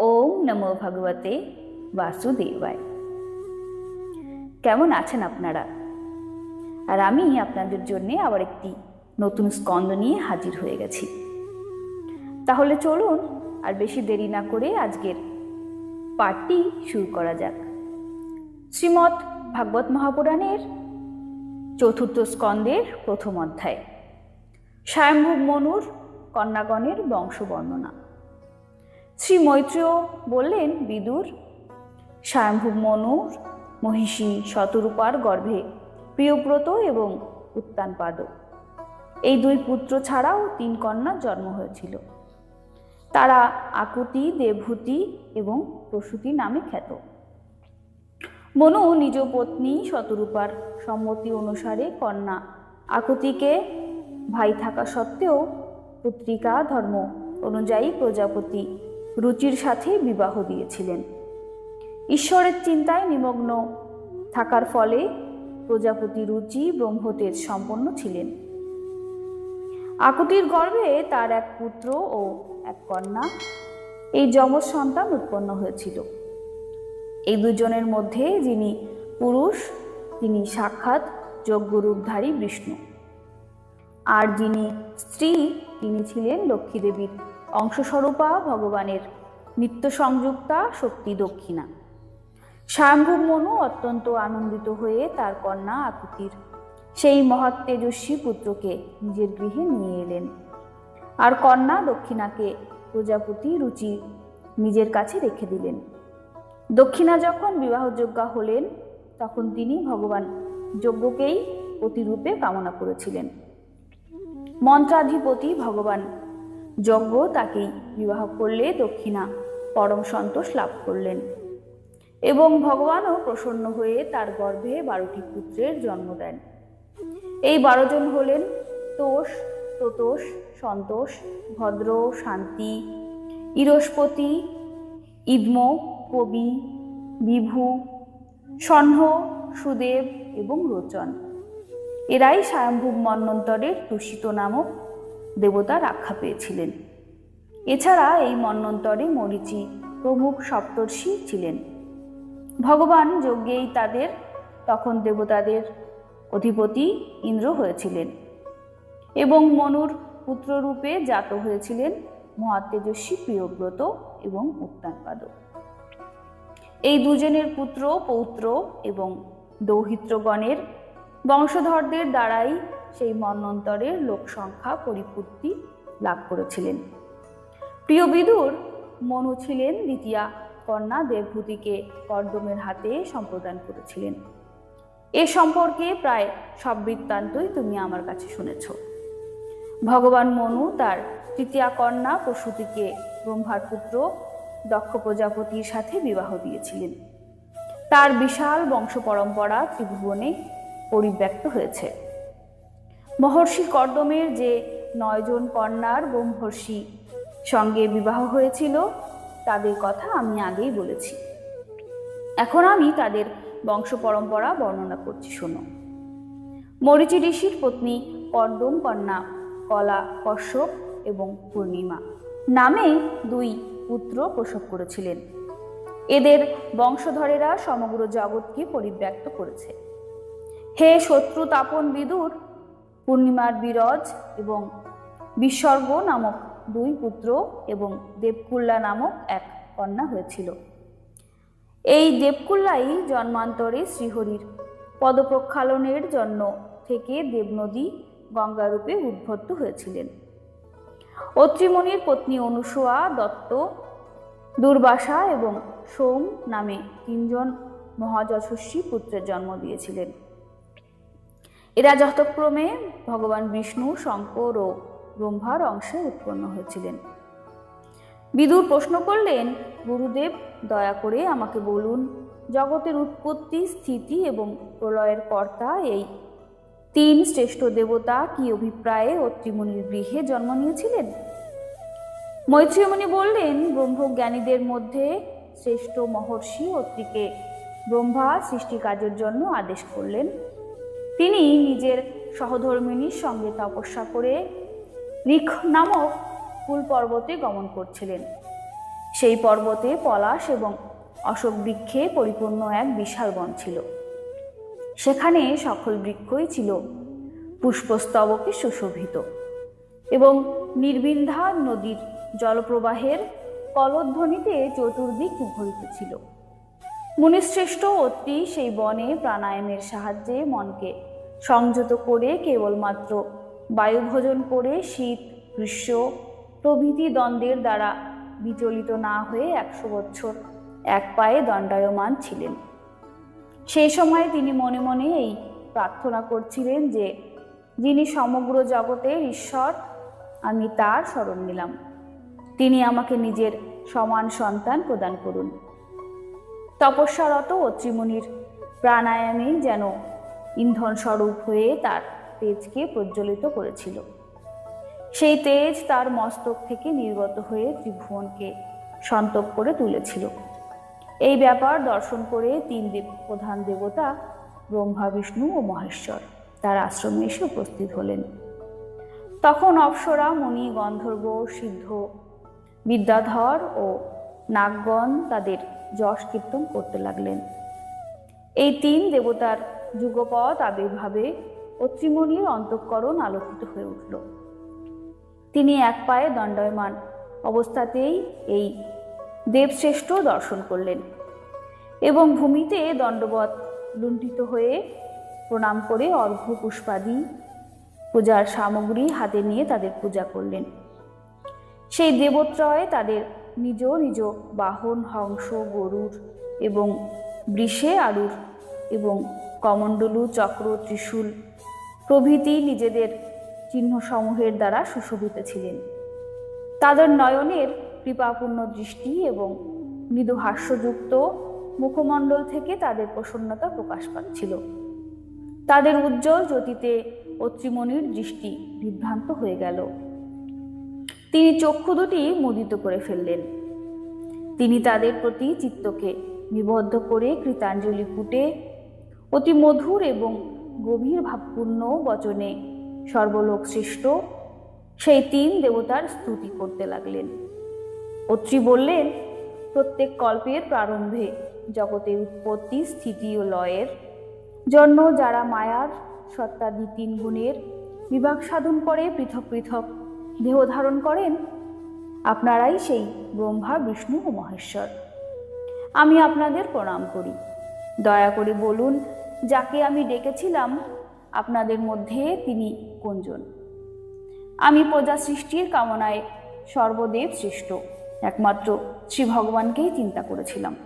ওম নমো ভগবতে বাসুদেবায়। কেমন আছেন আপনারা? আর আমি আপনাদের জন্য আবার একটি নতুন স্কন্দ নিয়ে হাজির হয়ে গেছি। তাহলে চলুন আর বেশি দেরি না করে আজকের পাঠটি শুরু করা যাক। শ্রীমৎ ভাগবত মহাপুরাণের চতুর্থ স্কন্দের প্রথম অধ্যায়। স্বয়ম্ভূ মনুর কন্যাগণের বংশ বর্ণনা শ্রী মৈত্রেয় বললেন, বিদুর, স্বয়ম্ভূ মনুর, মহিষী শতরূপার গর্ভে প্রিয়ব্রত এবং উত্তানপাদ। এই দুই পুত্র ছাড়াও তিন কন্যার জন্ম হয়েছিল। তারা আকুতি দেবভূতি এবং প্রসূতি নামে খ্যাত। মনু নিজ পত্নী শতরূপার সম্মতি অনুসারে কন্যা আকুতিকে ভাই থাকা সত্ত্বেও পুত্রিকা ধর্ম অনুযায়ী প্রজাপতি রুচির সাথে বিবাহ দিয়েছিলেন। ঈশ্বরের চিন্তায় নিমগ্ন থাকার ফলে প্রজাপতি রুচি ব্রহ্মতেজ সম্পন্ন ছিলেন। আকুতির গর্ভে তার এক পুত্র ও এক কন্যা, এই যমজ সন্তান উৎপন্ন হয়েছিল। এই দুজনের মধ্যে যিনি পুরুষ, তিনি সাক্ষাৎ যজ্ঞরূপধারী বিষ্ণু। আর যিনি স্ত্রী, তিনি ছিলেন লক্ষ্মী দেবীর অংশস্বরূপা ভগবানের নিত্য সংযুক্তা শক্তি দক্ষিণা। স্বয়ম্ভু মনু অত্যন্ত আনন্দিত হয়ে তার কন্যা আকুতির, সেই মহৎ তেজস্বী পুত্রকে নিজের গৃহে নিয়ে এলেন। আর কন্যা দক্ষিণাকে প্রজাপতি রুচি নিজের কাছে রেখে দিলেন। দক্ষিণা যখন বিবাহযোগ্যা হলেন, তখন তিনি ভগবান যজ্ঞকেই প্রতিরূপে কামনা করেছিলেন। মন্ত্রাধিপতি ভগবান যজ্ঞ তাকেই বিবাহ করলে দক্ষিণা, পরম সন্তোষ লাভ করলেন। এবং ভগবানও প্রসন্ন হয়ে তার গর্ভে বারোটি পুত্রের জন্ম দেন। এই বারো জন হলেন তোষ, তোতোষ, সন্তোষ, ভদ্র, শান্তি, ইরস্পতি ইদ্ম কবি, বিভু, সহ্ন, সুদেব এবং রোচন। এরাই স্বয়ম্ভূ মন্বন্তরের দূষিত নামক দেবতার আখ্যা পেয়েছিলেন। এছাড়া এই মন্বন্তরে মরিচি প্রমুখ সপ্তর্ষি ছিলেন। ভগবান যজ্ঞেই তাদের, তখন দেবতাদের অধিপতি ইন্দ্র হয়েছিলেন এবং মনুর পুত্ররূপে জাত হয়েছিলেন মহাতেজস্বী প্রিয়ব্রত এবং উত্তানপাদ এই দুজনের পুত্র, পৌত্র এবং দৌহিত্রগণের বংশধরদের দ্বারাই সেই মন্বন্তরের লোকসংখ্যা পরিপূর্তি লাভ করেছিলেন। প্রিয় বিদুর, মনু ছিলেন দ্বিতীয়া। কন্যা দেবভূতিকে কর্দমের হাতে সম্প্রদান করেছিলেন। এ সম্পর্কে প্রায় সব বৃত্তান্তই তুমি আমার কাছে শুনেছ। ভগবান মনু তার তৃতীয়া কন্যা প্রসূতিকে ব্রহ্মার পুত্র দক্ষ প্রজাপতির সাথে বিবাহ দিয়েছিলেন। তার বিশাল বংশ পরম্পরা ত্রিভুবনে পরিব্যক্ত হয়েছে। মহর্ষি কর্দমের যে নয়জন কন্যার ব্রহ্মর্ষি সঙ্গে বিবাহ হয়েছিল, তাদের কথা আমি আগেই বলেছি। এখন আমি তাদের বংশ পরম্পরা বর্ণনা করছি, শোনো। মরিচি ঋষির পত্নী কর্দম কন্যা কলা কশ্যপ এবং পূর্ণিমা নামে দুই পুত্র প্রসব করেছিলেন। এদের বংশধরেরা সমগ্র জগৎকে পরিব্যক্ত করেছে। হে শত্রু তাপন বিদুর পূর্ণিমার বিরজ এবং বিসর্গ নামক দুই পুত্র এবং দেবকুল্লা নামক এক কন্যা হয়েছিল। এই দেবকুল্লাই জন্মান্তরে শ্রীহরির পদপ্রক্ষালনের জন্য থেকে দেবনদী গঙ্গারূপে উদ্ভূত হয়েছিলেন। অত্রিমণির পত্নী অনুসোয়া দত্ত, দুর্বাসা এবং সোম নামে তিনজন মহাযশস্বী পুত্রের জন্ম দিয়েছিলেন। এরা যথাক্রমে ভগবান বিষ্ণু, শঙ্কর ও ব্রহ্মার অংশে উৎপন্ন হয়েছিলেন। বিদুর প্রশ্ন করলেন, গুরুদেব, দয়া করে আমাকে বলুন, জগতের উৎপত্তি, স্থিতি এবং প্রলয়ের কর্তা এই তিন শ্রেষ্ঠ দেবতা কি অভিপ্রায়ে অত্রিমুনির গৃহে জন্ম নিয়েছিলেন? মৈত্রীয়মণি বললেন, ব্রহ্মজ্ঞানীদের মধ্যে শ্রেষ্ঠ মহর্ষি অত্রিকে ব্রহ্মা সৃষ্টি কাজের জন্য আদেশ করলেন। তিনি নিজের সহধর্মিনীর সঙ্গে তপস্যা করে ঋখ নামক কুল পর্বতে গমন করছিলেন। সেই পর্বতে পলাশ এবং অশোক বৃক্ষে পরিপূর্ণ এক বিশাল বন ছিল। সেখানে সকল বৃক্ষই ছিল পুষ্পস্তবকে সুশোভিত এবং নির্বিন্ধা নদীর জলপ্রবাহের কলধ্বনিতে চতুর্দিক মুখরিত ছিল। মুনিশ্রেষ্ঠ অত্রি সেই বনে প্রাণায়ামের সাহায্যে মনকে সংযত করে কেবলমাত্র বায়ুভোজন করে শীত, গ্রীষ্ম প্রভৃতি দ্বন্দ্বের দ্বারা বিচলিত না হয়ে একশো বছর এক পায়ে দণ্ডায়মান ছিলেন। সেই সময় তিনি মনে মনে এই প্রার্থনা করছিলেন যে, যিনি সমগ্র জগতের ঈশ্বর, আমি তার স্মরণ নিলাম। তিনি আমাকে নিজের সমান সন্তান প্রদান করুন। তপস্যারত অত্রিমুনির প্রাণায়ামে যেন ইন্ধন স্বরূপ হয়ে তার তেজকে প্রজ্বলিত করেছিল। সেই তেজ তার মস্তক থেকে নির্গত হয়ে ত্রিভুবনকে সন্তক করে তুলেছিল। এই ব্যাপার দর্শন করে তিন দেব প্রধান দেবতা ব্রহ্মা, বিষ্ণু ও মহেশ্বর তার আশ্রমে এসে উপস্থিত হলেন। তখন অপ্সরা, মুনি, গন্ধর্ব, সিদ্ধ, বিদ্যাধর ও নাগগণ তাদের যশ কীর্তন করতে লাগলেন। এই তিন দেবতার যুগপথ আবির্ভাবে অত্রিমণির অন্তঃকরণ আলোকিত হয়ে উঠল। তিনি এক পায়ে দণ্ডায়মান অবস্থাতেই এই দেবশ্রেষ্ঠ দর্শন করলেন এবং ভূমিতে দণ্ডবত লুণ্ঠিত হয়ে প্রণাম করে অর্ঘ্য পুষ্পাদি পূজার সামগ্রী হাতে নিয়ে তাদের পূজা করলেন। সেই দেবত্রয় তাদের নিজ নিজ বাহন, হংস, গরুর এবং বৃষে আলুর এবং কমণ্ডলু, চক্র, ত্রিশূল প্রভৃতি নিজেদের চিহ্নসমূহের দ্বারা সুশোভিত ছিলেন। তাদের নয়নের কৃপাপূর্ণ দৃষ্টি এবং মৃদু হাস্যযুক্ত মুখমণ্ডল থেকে তাদের প্রসন্নতা প্রকাশ পাচ্ছিল। তাদের উজ্জ্বল জ্যোতিতে অত্রিমণির দৃষ্টি বিভ্রান্ত হয়ে গেল। তিনি চক্ষু দুটি মুদিত করে ফেললেন। তিনি তাদের প্রতি চিত্তকে নিবদ্ধ করে কৃতাঞ্জলি ফুটে অতি মধুর এবং গভীর ভাবপূর্ণ বচনে সর্বলোক সৃষ্ট সেই তিন দেবতার স্তুতি করতে লাগলেন। অত্রি বললেন, প্রত্যেক কল্পের প্রারম্ভে জগতের উৎপত্তি, স্থিতি ও লয়ের জন্য যারা মায়ার সত্তাদি তিন গুণের বিভাগ সাধন করে পৃথক পৃথক দেহ ধারণ করেন? আপনারাই সেই ব্রহ্মা, বিষ্ণু ও মহেশ্বর। আমি আপনাদের প্রণাম করি। দয়া করে বলুন, যাকে আমি ডেকেছিলাম, আপনাদের মধ্যে তিনি কোনজন? আমি প্রজা সৃষ্টির কামনায় সর্বদেব সৃষ্ট, একমাত্র শ্রী ভগবানকেই চিন্তা করেছিলাম।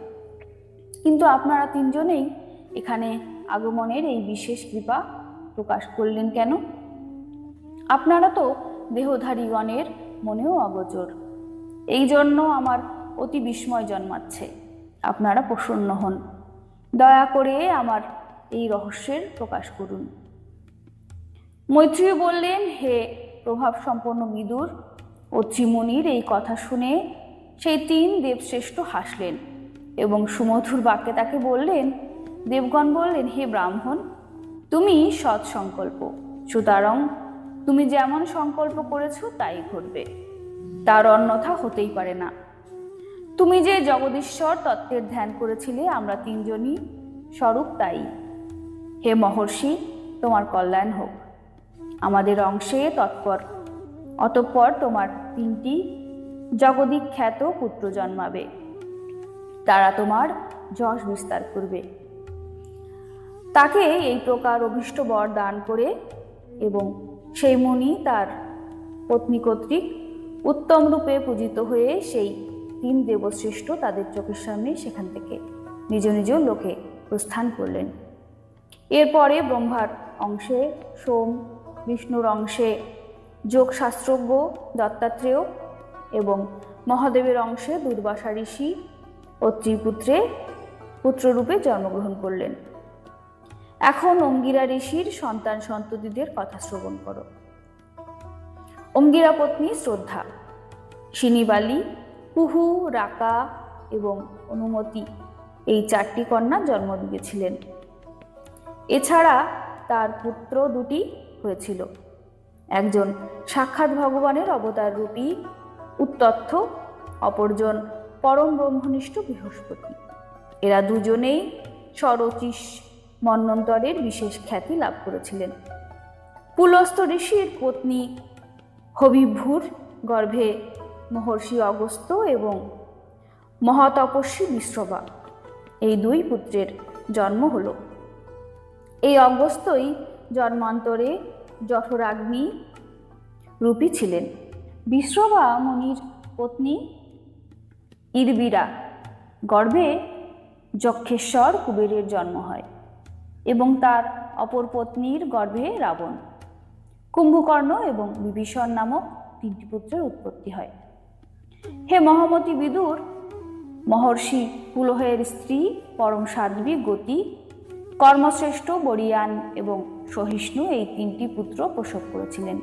কিন্তু আপনারা তিনজনেই এখানে আগমনের এই বিশেষ কৃপা প্রকাশ করলেন কেন? আপনারা তো দেহধারীগণের মনেও অগোচর। এই জন্য আমার অতি বিস্ময় জন্মাচ্ছে। আপনারা প্রসন্ন হন। দয়া করে আমার এই রহস্যের প্রকাশ করুন। মৈত্রী বললেন, হে প্রভাব সম্পন্ন বিদুর ও ত্রিমণির এই কথা শুনে সেই তিন দেবশ্রেষ্ঠ হাসলেন এবং সুমধুর বাক্যে তাকে বললেন, দেবগণ বললেন, হে ব্রাহ্মণ, তুমি সৎ সংকল্প সুতরাং তুমি যেমন সংকল্প করেছ, তাই ঘটবে। তার অন্যথা হতেই পারে না। তুমি যে জগদীশ্বর তত্ত্বের ধ্যান করেছিলে, আমরা তিনজনই স্বরূপ তাই। হে মহর্ষি, তোমার কল্যাণ হোক। আমাদের অংশে তৎপর। অতঃপর তোমার তিনটি জগদিক খ্যাত পুত্র জন্মাবে। তারা তোমার যশ বিস্তার করবে। তাকে এই প্রকার অভীষ্ট বর দান করে এবং সেই মুনি তার পত্নী কর্তৃক উত্তম রূপে পূজিত হয়ে সেই তিন দেবশ্রেষ্ঠ তাদের চোখের সামনে সেখান থেকে নিজ নিজ লোকে প্রস্থান করলেন। এরপরে ব্রহ্মার অংশে সোম, বিষ্ণুর অংশে যোগশাস্ত্রজ্ঞ, দত্তাত্রেয় এবং মহাদেবের অংশে দুর্বাসা ঋষি ও ত্রিপুত্রে পুত্ররূপে জন্মগ্রহণ করলেন। এখন অঙ্গিরা ঋষির সন্তান সন্ততিদের কথা শ্রবণ করো। অঙ্গিরা পত্নী শ্রদ্ধা, শিনিবালি, কুহু, রাকা এবং অনুমতি এই চারটি কন্যা জন্ম দিয়েছিলেন। এছাড়া তার পুত্র দুটি হয়েছিল। একজন সাক্ষাৎ ভগবানের অবতার রূপী উত্তথ্য অপরজন পরম ব্রহ্মনিষ্ঠ বৃহস্পতি। এরা দুজনেই সরচিস মন্বন্তরের বিশেষ খ্যাতি লাভ করেছিলেন। পুলস্ত ঋষির পত্নী হবিভূর গর্ভে মহর্ষি অগস্ত এবং মহাতপস্বী বিশ্রবা এই দুই পুত্রের জন্ম হল। এই অগস্তই জন্মান্তরে জঠরাগ্নি রূপী ছিলেন। বিশ্রবা মুনির পত্নী ইরবিরা গর্ভে যক্ষেশ্বর কুবেরের জন্ম হয়। এবং তার অপর পত্নীর গর্ভে রাবণ। কুম্ভকর্ণ এবং বিভীষণ নামক তিনটি পুত্রের উৎপত্তি হয়। হে মহামতি বিদুর, মহর্ষি পুলহের স্ত্রী পরম সাধ্বী গতি, কর্মশ্রেষ্ঠ বরিয়ান এবং সহিষ্ণু এই তিনটি পুত্র প্রসব করেছিলেন।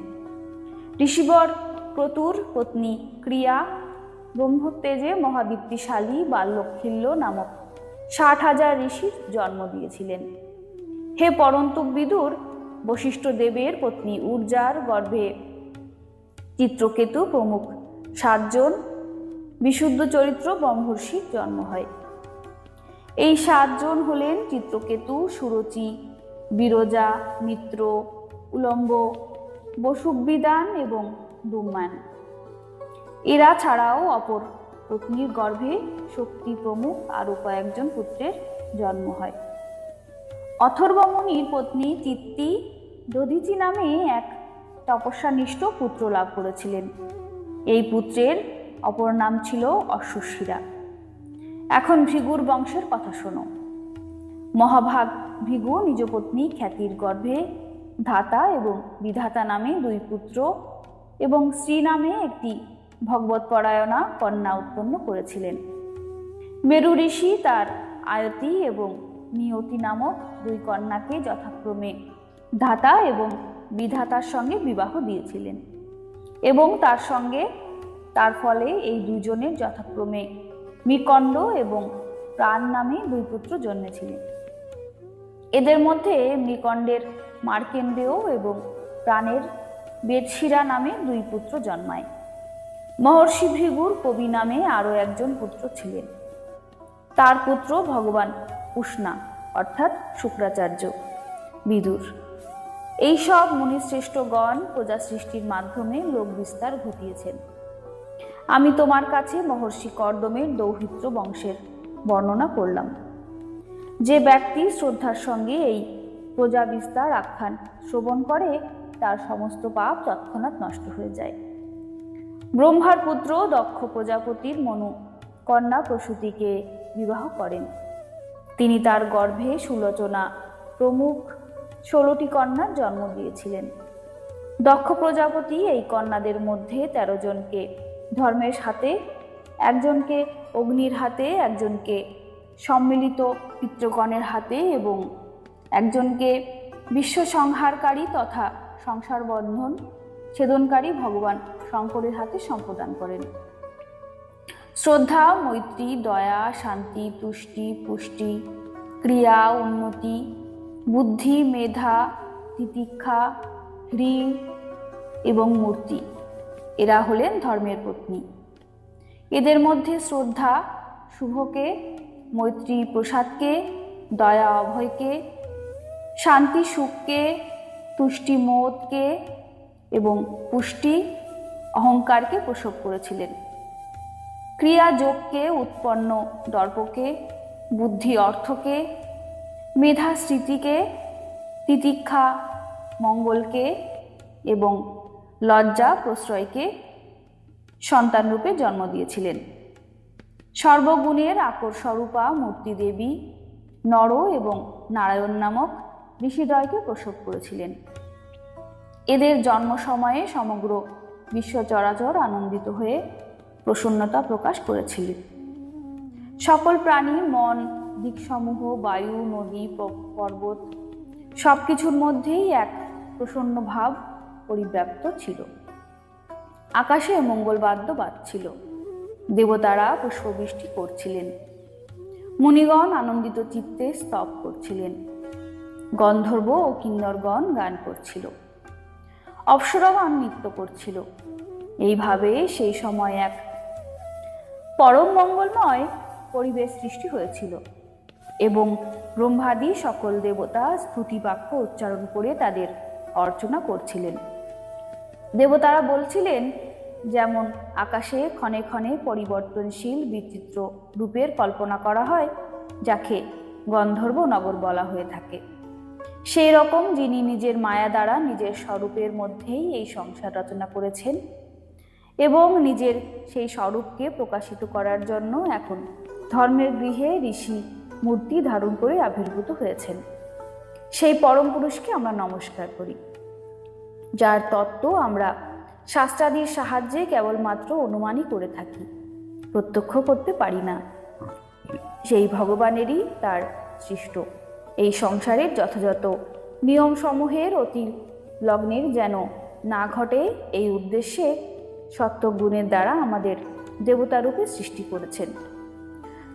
ঋষিবর ক্রতুর পত্নী ক্রিয়া ব্রহ্মতেজে মহাদীপ্তিশালী বাল্যখিল্য নামক ষাট হাজার ঋষির জন্ম দিয়েছিলেন। হে পরন্তপ বিদুর বশিষ্ঠ দেবের পত্নী উর্জার গর্ভে। চিত্রকেতু প্রমুখ, সাতজন বিশুদ্ধ চরিত্র ব্রহ্মর্ষির জন্ম হয়। এই সাতজন হলেন চিত্রকেতু, সুরচি, বিরজা, মিত্র, উলম্ব বসুবিদান এবং দুম্মান। এরা ছাড়াও অপর পত্নীর গর্ভে শক্তি প্রমুখ আরও কয়েকজন পুত্রের জন্ম হয়। অথর্বমণির পত্নী চিত্তি দধিচি নামে এক তপস্যানিষ্ঠ পুত্র লাভ করেছিলেন। এই পুত্রের অপর নাম ছিল অশ্বশিরা এখন ভৃগুর বংশের কথা শোনো। মহাভাগ ভৃগু নিজ পত্নী খ্যাতির গর্ভে ধাতা এবং বিধাতা নামে দুই পুত্র এবং শ্রী নামে একটি ভগবৎপরায়ণা কন্যা উৎপন্ন করেছিলেন। মেরু ঋষি তার আয়তি এবং নিয়তি নামক দুই কন্যাকে যথাক্রমে ধাতা এবং বিধাতার সঙ্গে বিবাহ দিয়েছিলেন। এবং তার সঙ্গে তার ফলে এই দুজনের যথাক্রমে মিকণ্ড এবং প্রাণ নামে দুই পুত্র জন্মেছিলেন। এদের মধ্যে মৃকণ্ডের মার্কেন্ডেয় এবং প্রাণের বেদশিরা নামে দুই পুত্র জন্মায়। মহর্ষি ভৃগুর কবি নামে আরও একজন পুত্র ছিলেন। তার পুত্র ভগবান উষ্ণা, অর্থাৎ শুক্রাচার্য। বিদুর। এই সব মুনিশ্রেষ্ঠগণ প্রজা সৃষ্টির মাধ্যমে লোক বিস্তার ঘটিয়েছেন। আমি তোমার কাছে মহর্ষি কর্দমের দৌহিত্র বংশের বর্ণনা করলাম। যে ব্যক্তি শ্রদ্ধার সঙ্গে এই প্রজা বিস্তার আখ্যান শ্রবণ করে, তার সমস্ত পাপ তৎক্ষণাৎ নষ্ট হয়ে যায়। ব্রহ্মার পুত্র দক্ষ প্রজাপতির মনু কন্যা প্রসূতিকে বিবাহ করেন। তিনি তার গর্ভে সুলোচনা। প্রমুখ ষোলোটি কন্যার জন্ম দিয়েছিলেন। দক্ষ প্রজাপতি এই কন্যাদের মধ্যে তেরো জনকে। ধর্মের হাতে একজনকে, অগ্নির হাতে একজনকে, সম্মিলিত পিতৃগণের হাতে এবং একজনকে বিশ্ব সংহারকারী তথা সংসার বন্ধন ছেদনকারী ভগবান শঙ্করের হাতে সম্প্রদান করেন। শ্রদ্ধা, মৈত্রী, দয়া, শান্তি, তুষ্টি, পুষ্টি, ক্রিয়া, উন্নতি, বুদ্ধি, মেধা, তিতিক্ষা হৃ এবং মূর্তি। এরা হলেন ধর্মের পত্নী। এদের মধ্যে শ্রদ্ধা, শুভকে, মৈত্রী প্রসাদকে, দয়া অভয়কে, শান্তি সুখকে, তুষ্টি মোদকে এবং পুষ্টি অহংকারকে প্রসব করেছিলেন। ক্রিয়া যোগকে উৎপন্ন দর্পকে, বুদ্ধি অর্থকে, মেধা স্মৃতিকে, তিতিক্ষা মঙ্গলকে এবং লজ্জা প্রশ্রয়কে সন্তানরূপে জন্ম দিয়েছিলেন। সর্বগুণের আকরস্বরূপা মূর্তি দেবী নর এবং নারায়ণ নামক ঋষিদয়কে প্রসব করেছিলেন। এদের জন্ম সময়ে সমগ্র বিশ্ব চরাচর আনন্দিত হয়ে প্রসন্নতা প্রকাশ করেছিলেন। সকল প্রাণী, মন, দিকসমূহ, বায়ু, নদী পর্বত সব কিছুর মধ্যেই এক প্রসন্ন ভাব পরিব্যাপ্ত ছিল। আকাশে মঙ্গলবাদ্য বাজছিল দেবতারা পুষ্পবৃষ্টি করছিলেন। মুনিগণ আনন্দিত চিত্তে স্তব করছিলেন। গন্ধর্ব ও কিন্নরগণ গান করছিল। অপ্সরাগণ নৃত্য করছিল। এইভাবে সেই সময় এক পরম মঙ্গলময় পরিবেশ সৃষ্টি হয়েছিল এবং ব্রহ্মাদি সকল দেবতা স্তুতি বাক্য উচ্চারণ করে তাদের অর্চনা করছিলেন। দেবতারা বলছিলেন, যেমন আকাশে ক্ষণে ক্ষণে পরিবর্তনশীল বিচিত্র রূপের কল্পনা করা হয়, যাকে গন্ধর্ব নগর বলা হয়ে থাকে। সেই রকম যিনি নিজের মায়া দ্বারা নিজের স্বরূপের মধ্যেই এই সংসার রচনা করেছেন এবং নিজের সেই স্বরূপকে প্রকাশিত করার জন্য এখন ধর্মের গৃহে ঋষি মূর্তি ধারণ করে আবির্ভূত হয়েছেন। সেই পরম পুরুষকে আমরা নমস্কার করি। যার তত্ত্ব আমরা শাস্ত্রাদির সাহায্যে কেবলমাত্র অনুমানই করে থাকি, প্রত্যক্ষ করতে পারি না। সেই ভগবানেরই তার সৃষ্ট। এই সংসারের যথাযথ নিয়মসমূহের অতি লগ্নের যেন না ঘটে, এই উদ্দেশ্যে সত্যগুণের দ্বারা আমাদের দেবতারূপে সৃষ্টি করেছেন।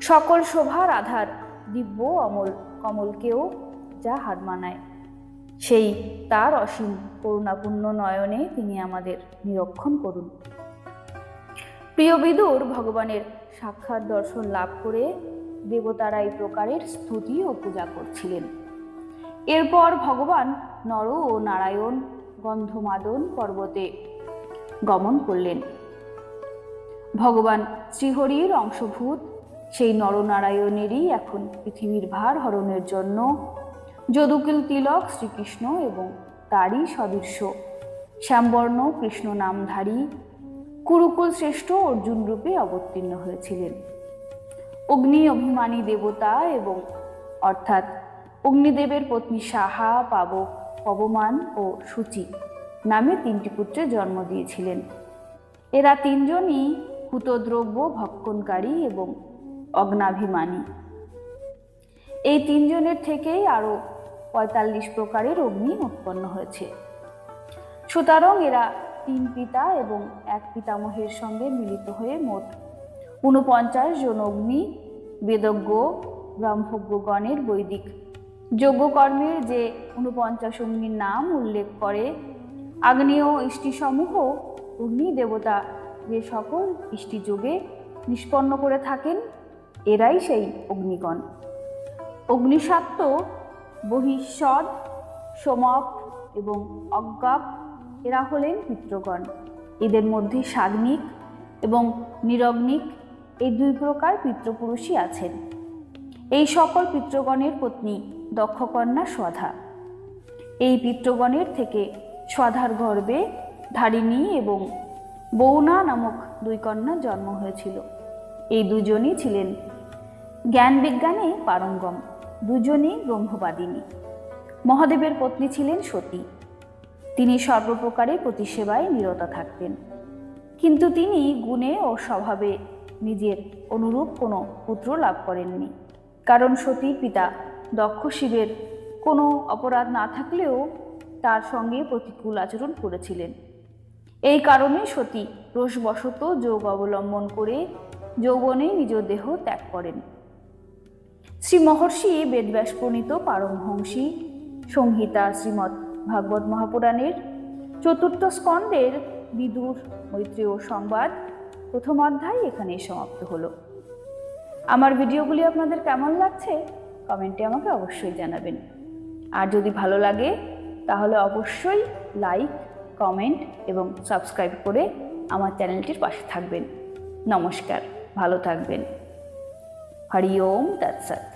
সকল শোভার আধার দিব্য অমল কমলকেও যা হার মানায়। সেই তার অসীম করুণাপূর্ণ নয়নে তিনি আমাদের নিরক্ষণ করুন। প্রিয় বিদুর, ভগবানের সাক্ষাৎ দর্শন লাভ করে দেবতারা এই প্রকারের স্তুতি ও পূজা করছিলেন। এরপর ভগবান নর ও নারায়ণ গন্ধমাদন পর্বতে গমন করলেন। ভগবান শ্রীহরির অংশভূত, সেই নরনারায়ণেরই এখন পৃথিবীর ভার হরণের জন্য যদুকিল তিলক শ্রীকৃষ্ণ এবং তারই সদৃশ্য। শ্যামবর্ণ কৃষ্ণ নামধারী কুরুকুল শ্রেষ্ঠ অর্জুন রূপে অবতীর্ণ হয়েছিলেন। অগ্নি অভিমানী দেবতা এবং অর্থাৎ অগ্নিদেবের পত্নী সাহা, পাবক পবমান ও সূচি। নামে তিনটি পুত্রের জন্ম দিয়েছিলেন। এরা তিনজনই হুতদ্রব্য ভক্ষণকারী এবং অগ্নাভিমানী। এই তিনজনের থেকেই আরও পঁয়তাল্লিশ প্রকারের অগ্নি উৎপন্ন হয়েছে। সুতরাং এরা তিন পিতা এবং এক পিতামহের সঙ্গে মিলিত হয়ে মোট ঊনপঞ্চাশ জন অগ্নি, বেদজ্ঞ, ব্রহ্মজ্ঞগণের বৈদিক। যজ্ঞকর্মের যে ঊনপঞ্চাশ অগ্নির নাম উল্লেখ করে আগ্নেয় ইষ্টিসমূহ অগ্নি দেবতা যে সকল ইষ্টিযোগে নিষ্পন্ন করে থাকেন, এরাই সেই অগ্নিগণ। অগ্নিসাত্ত্ব বহিঃসদ সোমক এবং অজ্ঞাপ এরা হলেন পিতৃগণ। এদের মধ্যে সাগ্নিক এবং নিরগ্নিক এই দুই প্রকার পিতৃপুরুষই আছেন। এই সকল পিতৃগণের পত্নী দক্ষকন্যা স্বধা এই পিতৃগণের থেকে স্বধার গর্ভে ধারিণী এবং বৌনা নামক দুই কন্যার জন্ম হয়েছিল। এই দুজনই ছিলেন জ্ঞান বিজ্ঞানে পারঙ্গম, দুজনই ব্রহ্মবাদিনী। মহাদেবের পত্নী ছিলেন সতী। তিনি সর্বপ্রকারে প্রতিসেবায় নিরতা থাকতেন। কিন্তু তিনি গুণে ও স্বভাবে নিজের অনুরূপ কোনো পুত্র লাভ করেননি। কারণ সতীর পিতা দক্ষ শিবের কোনো অপরাধ না থাকলেও তার সঙ্গে প্রতিকূল আচরণ করেছিলেন। এই কারণে সতী রোষবশত যোগ অবলম্বন করে যৌবনে নিজ দেহ ত্যাগ করেন। শ্রী মহর্ষি বেদব্যাস প্রণীত পারমহংসী, সংহিতা শ্রীমৎ ভাগবত মহাপুরাণের চতুর্থ স্কন্দের বিদুর মৈত্রেয় সংবাদ প্রথম অধ্যায় এখানে সমাপ্ত হলো। আমার ভিডিওগুলি আপনাদের কেমন লাগছে? কমেন্টে আমাকে অবশ্যই জানাবেন। আর যদি ভালো লাগে তাহলে অবশ্যই লাইক কমেন্ট এবং সাবস্ক্রাইব করে আমার চ্যানেলটির পাশে থাকবেন। নমস্কার, ভালো থাকবেন। হরি ওম, তৎসৎ।